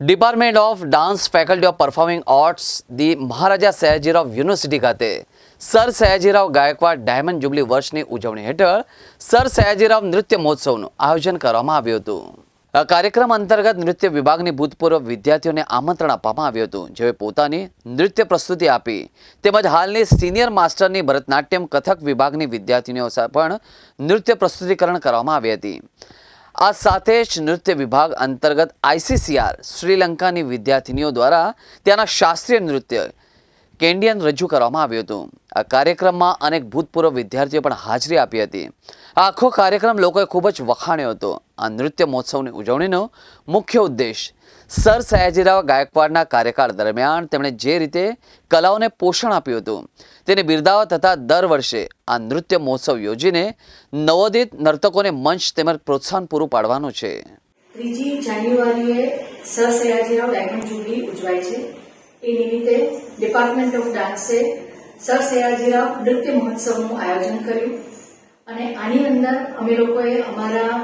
Department of dance faculty of performing arts the Maharaja Sayajirao university ખાતે sir Sayajirao Gaekwad diamond jubilee વર્ષની ઉજવણી હેઠળ sir Sayajirao નૃત્ય મહોત્સવનું આયોજન કરવામાં આવ્યું હતું. આ કાર્યક્રમ અંતર્ગત નૃત્ય વિભાગની ભૂતપૂર્વ વિદ્યાર્થીઓને આમંત્રણ આપવામાં આવ્યું હતું, જેઓએ પોતાની નૃત્ય પ્રસ્તુતિ આપી. તેમજ હાલની સિનિયર માસ્ટરની ભરતનાટ્યમ કથક વિભાગની વિદ્યાર્થીનીઓ પણ નૃત્ય પ્રસ્તુતિકરણ કરવામાં આવી હતી. આ સાથે જ નૃત્ય વિભાગ અંતર્ગત આઈસીસીઆર શ્રીલંકાની વિદ્યાર્થીનીઓ દ્વારા ત્યાંના શાસ્ત્રીય નૃત્ય કેન્ડિયન રજૂ કરવામાં આવ્યું હતું. આ કાર્યક્રમમાં અનેક ભૂતપૂર્વ વિદ્યાર્થીઓ પણ હાજરી આપી હતી. આ આખો કાર્યક્રમ લોકોએ ખૂબ જ વખાણ્યો હતો. આ નૃત્ય મહોત્સવની ઉજવણીનો મુખ્ય ઉદ્દેશ સર સયાજીરાવ ગાયકવાડના કાર્યકાળ દરમિયાન તેમણે જે રીતે કલાઓને પોષણ આપ્યું હતું, તેને બિરદાવા થતાં દર વર્ષે. આ નૃત્ય મહોત્સવ યોજીને નવોદિત નર્તકોને મંચ તેમજ પ્રોત્સાહન પૂરું પાડવાનું છે. ત્રીજી જાન્યુઆરીએ સર સયાજીરાવ ડાયમંડ જુબલી ઉજવાય છે. એ નિમિત્તે ડિપાર્ટમેન્ટ ઓફ ડાન્સે સર સયાજીરાવ નૃત્ય મહોત્સવનું આયોજન કર્યું. અને આની અંદર અમે લોકોએ અમારા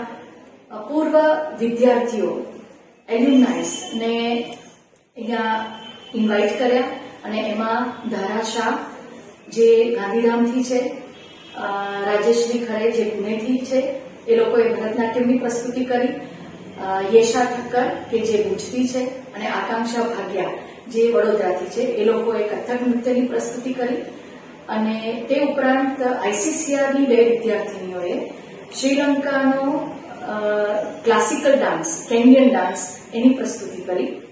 પૂર્વ વિદ્યાર્થીઓ એલ્યુમનાઇસ અહીંયા ઇન્વાઇટ કર્યા. અને એમાં ધારા શાહ, જે ગાંધીધામથી છે રાજેશ્રી ખરે જે પુણેથી છે, એ લોકોએ ભરતનાટ્યમની પ્રસ્તુતિ કરી. યેશા ઠક્કર, કે જે ભુજથી છે, અને આકાંક્ષા ભાગ્યા જે વડોદરાથી છે, એ લોકોએ કથક નૃત્યની પ્રસ્તુતિ કરી. અને તે ઉપરાંત આઈસીસીઆરની બે વિદ્યાર્થીનીઓએ શ્રીલંકાનો ક્લાસિકલ ડાન્સ, કેન્ડિયન ડાન્સ એની પ્રસ્તુતિ કરી.